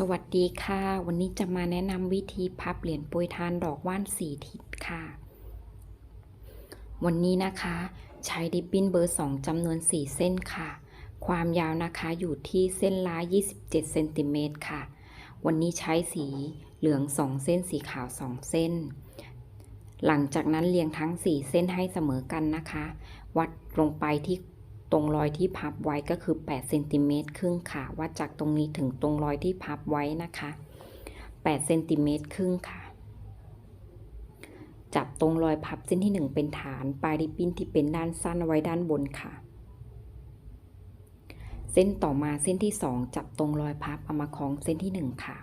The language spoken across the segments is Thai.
สวัสดีค่ะ วันนี้จะมาแนะนำวิธีพับเหรียญปรยทานดอกว่านสีทิศค่ะ วันนี้นะคะ ใช้ริบบิ้นเบอร์2จำนวน4เส้นค่ะ ความยาวนะคะอยู่ที่เส้นละ27เซนติเมตรค่ะ วันนี้ใช้สีเหลือง2เส้นสีขาว2เส้น หลังจากนั้นเรียงทั้ง4เส้นให้เสมอกันนะคะ วัดลงไปที่ ตรงรอยที่พับไว้ก็คือ8เซนติเมตรครึ่งค่ะวัดจากตรงนี้ถึงตรงรอยที่พับไว้นะคะ8เซนติเมตรครึ่งค่ะ จับตรงรอยพับเส้นที่ 1 เป็นฐาน ปลายริบบิ้นที่เป็นด้านสั้นไว้ด้านบนค่ะ เส้นต่อมาเส้นที่ 2 จับตรงรอยพับเอามาคล้องเส้นที่ 1 ค่ะ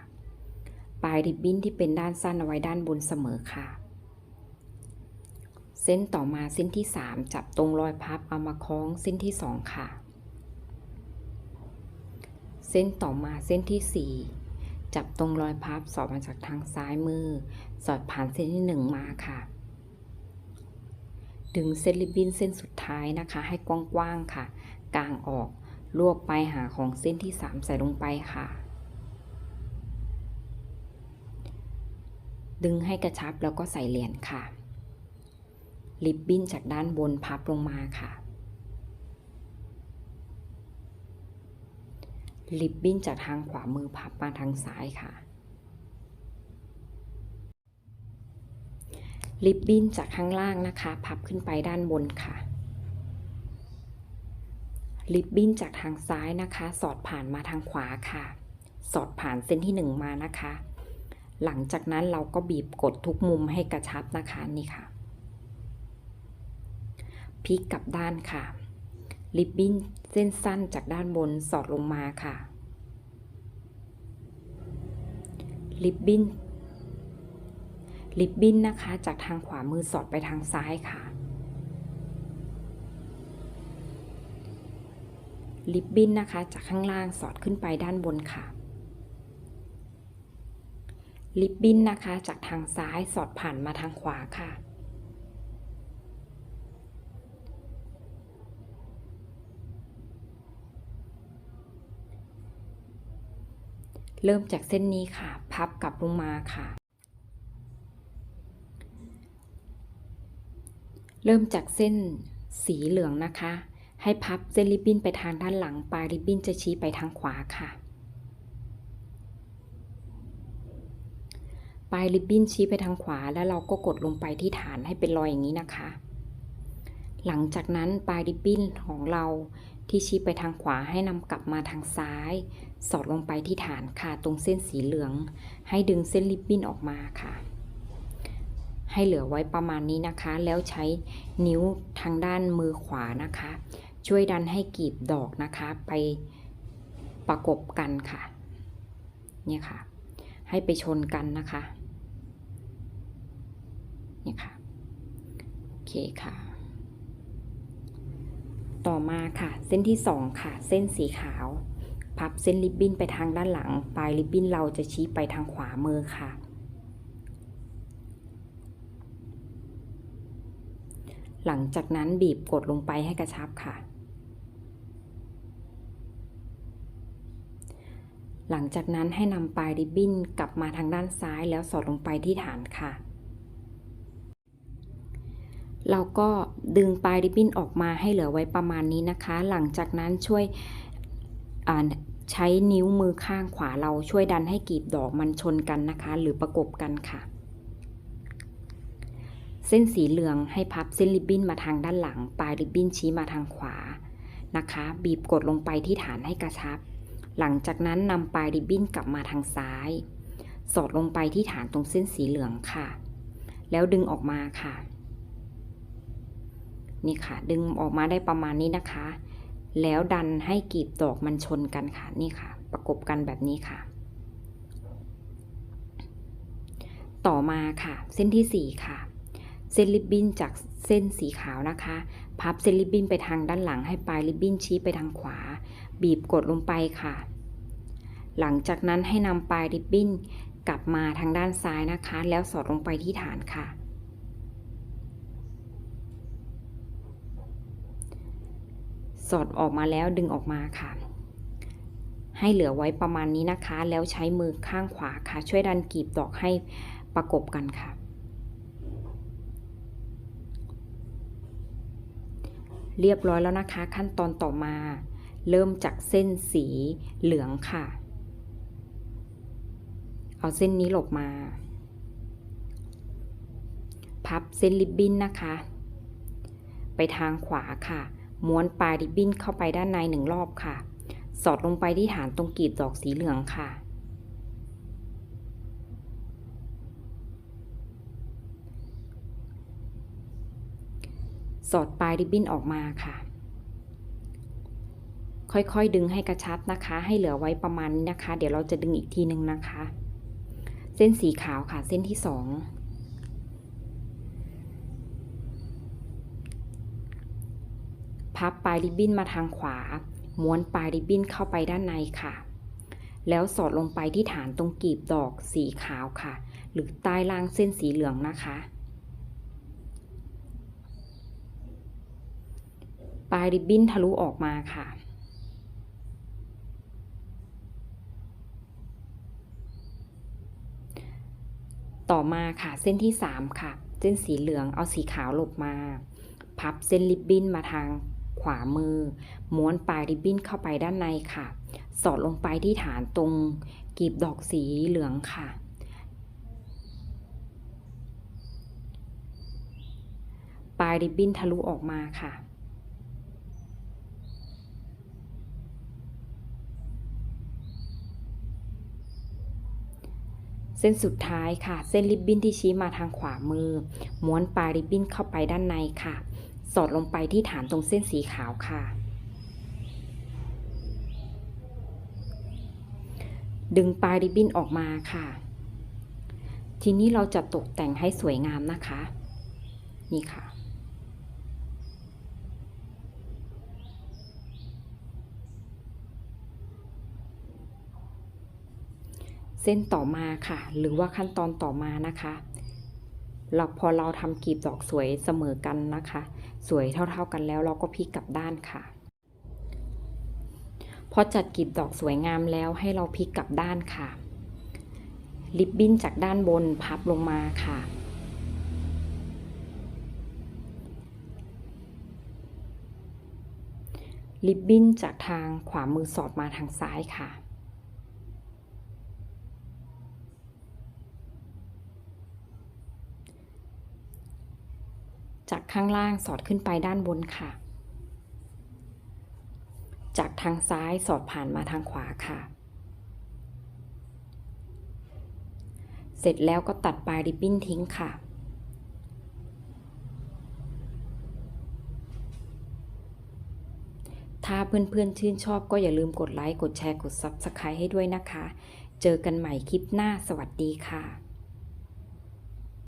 ปลายริบบิ้นที่เป็นด้านสั้นเอาไว้ด้านบนเสมอค่ะ เส้นต่อมาเส้นที่ 3 จับตรงรอยพับเอามาคล้องเส้นที่ 2 ค่ะ เส้นต่อมาเส้นที่ 4 จับตรงรอยพับสอดมาจากทางซ้ายมือ สอดผ่านเส้นที่ 1 มาค่ะ ดึงเส้นริบบิ้นเส้นสุดท้ายนะคะ ให้กว้างๆค่ะกางออกรวบปลายหาของเส้นที่ 3 ใส่ลงไปค่ะ ดึงให้กระชับแล้วก็ใส่เหรียญค่ะ ริบบิ้นจากด้านบนพับลงมาค่ะริบบิ้นจากทางขวามือพับมาทางซ้ายค่ะริบบิ้นจากข้างล่างนะคะ พับขึ้นไปด้านบนค่ะริบบิ้นจากทางซ้ายนะคะ สอดผ่านมาทางขวาค่ะ สอดผ่านเส้นที่หนึ่งมานะคะ หลังจากนั้นเราก็บีบกดทุกมุมให้กระชับนะคะนี่ค่ะ พลิกกลับด้านค่ะ ริบบิ้นเส้นสั้นจากด้านบนสอดลงมาค่ะ ริบบิ้น ริบบิ้นนะคะ จากทางขวามือสอดไปทางซ้ายค่ะ ริบบิ้นนะคะ จากข้างล่างสอดขึ้นไปด้านบนค่ะ ริบบิ้นนะคะ จากทางซ้ายสอดผ่านมาทางขวาค่ะ เริ่มจากเส้นนี้ค่ะ พับกลับลงมาค่ะ เริ่มจากเส้นสีเหลืองนะคะ ให้พับเส้นริบบิ้นไปทางด้านหลัง ปลายริบบิ้นจะชี้ไปทางขวาค่ะ ปลายริบบิ้นชี้ไปทางขวาแล้วเราก็กดลงไปที่ฐานให้เป็นรอยอย่างนี้นะคะ หลังจากนั้นปลายริบบิ้นของเราที่ชี้ไปทางขวาให้นำกลับมาทางซ้าย สอดลงไปที่ฐานค่ะตรงเส้นสีเหลือง ให้ดึงเส้นริบบิ้นออกมาค่ะ ให้เหลือไว้ประมาณนี้นะคะ แล้วใช้นิ้วทางด้านมือขวานะคะ ช่วยดันให้กีบดอกนะคะ ไปประกบกันค่ะ เนี่ยค่ะ ให้ไปชนกันนะคะ เนี่ยค่ะ โอเคค่ะ ต่อมาค่ะ เส้นที่ 2 ค่ะ เส้นสีขาว พับเส้นริบบิ้นไปทางด้านหลัง ปลายริบบิ้นเราจะชี้ไปทางขวามือค่ะ หลังจากนั้นบีบกดลงไปให้กระชับค่ะ หลังจากนั้นให้นำปลายริบบิ้นกลับมาทางด้านซ้ายแล้วสอดลงไปที่ฐานค่ะ เราก็ดึงปลายริบบิ้นออกมาให้เหลือไว้ประมาณนี้นะคะ หลังจากนั้นช่วยใช้นิ้วมือข้างขวาเราช่วยดันให้กีบดอกมันชนกันนะคะ หรือประกบกันค่ะ เส้นสีเหลืองให้พับเส้นริบบิ้นมาทางด้านหลัง ปลายริบบิ้นชี้มาทางขวานะคะ บีบกดลงไปที่ฐานให้กระชับ หลังจากนั้นนำปลายริบบิ้นกลับมาทางซ้าย สอดลงไปที่ฐานตรงเส้นสีเหลืองค่ะ แล้วดึงออกมาค่ะ นี่ค่ะ ดึงออกมาได้ประมาณนี้นะคะ แล้วดันให้กีบดอกมันชนกันค่ะ นี่ค่ะ ประกบกันแบบนี้ค่ะ ต่อมาค่ะ เส้นที่ 4 ค่ะ เส้นริบบิ้นจากเส้นสีขาวนะคะ พับเส้นริบบิ้นไปทางด้านหลังให้ปลายริบบิ้นชี้ไปทางขวา บีบกดลงไปค่ะ หลังจากนั้นให้นำปลายริบบิ้นกลับมาทางด้านซ้ายนะคะ แล้วสอดลงไปที่ฐานค่ะ สอดออกมาแล้วดึงออกมาค่ะ ให้เหลือไว้ประมาณนี้นะคะ แล้วใช้มือข้างขวาค่ะ ช่วยดันกลีบดอกให้ประกบกันค่ะ เรียบร้อยแล้วนะคะ ขั้นตอนต่อมา เริ่มจากเส้นสีเหลืองค่ะ เอาเส้นนี้หลบมา พับเส้นริบบิ้นนะคะ ไปทางขวาค่ะ ม้วนปลายริบบิ้นเข้าไปด้านในหนึ่งรอบค่ะ สอดลงไปที่ฐานตรงกลีบดอกสีเหลืองค่ะ สอดปลายริบบิ้นออกมาค่ะ ค่อยๆดึงให้กระชับนะคะ ให้เหลือไว้ประมาณนี้นะคะ เดี๋ยวเราจะดึงอีกทีหนึ่งนะคะ เส้นสีขาวค่ะ เส้นที่สอง พับปลายริบบิ้นมาทางขวา ม้วนปลายริบบิ้นเข้าไปด้านในค่ะ แล้วสอดลงไปที่ฐานตรงกีบดอกสีขาวค่ะ หรือใต้ล่างเส้นสีเหลืองนะคะ ปลายริบบิ้นทะลุออกมาค่ะต่อมาค่ะเส้นที่ 3 ค่ะ เส้นสีเหลืองเอาสีขาวหลบมา พับเส้นริบบิ้นมาทาง ขวามือ ม้วนปลายริบบิ้นเข้าไปด้านในค่ะ สอดลงไปที่ฐานตรงกลีบดอกสีเหลืองค่ะ ปลายริบบิ้นทะลุออกมาค่ะเส้นสุดท้ายค่ะ เส้นริบบิ้นที่ชี้มาทางขวามือ ม้วนปลายริบบิ้นเข้าไปด้านในค่ะ สอดลงไปที่ฐานตรงเส้นสีขาวค่ะ ดึงปลายริบบิ้นออกมาค่ะ ทีนี้เราจะตกแต่งให้สวยงามนะคะ นี่ค่ะเส้นต่อมาค่ะ หรือว่าขั้นตอนต่อมานะคะ เราพอเราทำกลีบดอกสวยเสมอกันนะคะ สวยเท่าๆกันแล้วเราก็พลิกกลับด้านค่ะ พอจัดกลีบดอกสวยงามแล้วให้เราพลิกกลับด้านค่ะ ริบบิ้นจากด้านบนพับลงมาค่ะริบบิ้นจากทางขวามือสอดมาทางซ้ายค่ะ จากข้างล่างสอดขึ้นไปด้านบนค่ะ จากทางซ้ายสอดผ่านมาทางขวาค่ะ เสร็จแล้วก็ตัดปลายริบบิ้นทิ้งค่ะถ้าเพื่อนๆชื่นชอบก็อย่าลืมกดไลค์ กดแชร์ กด Subscribe ให้ด้วยนะคะ เจอกันใหม่คลิปหน้า สวัสดีค่ะ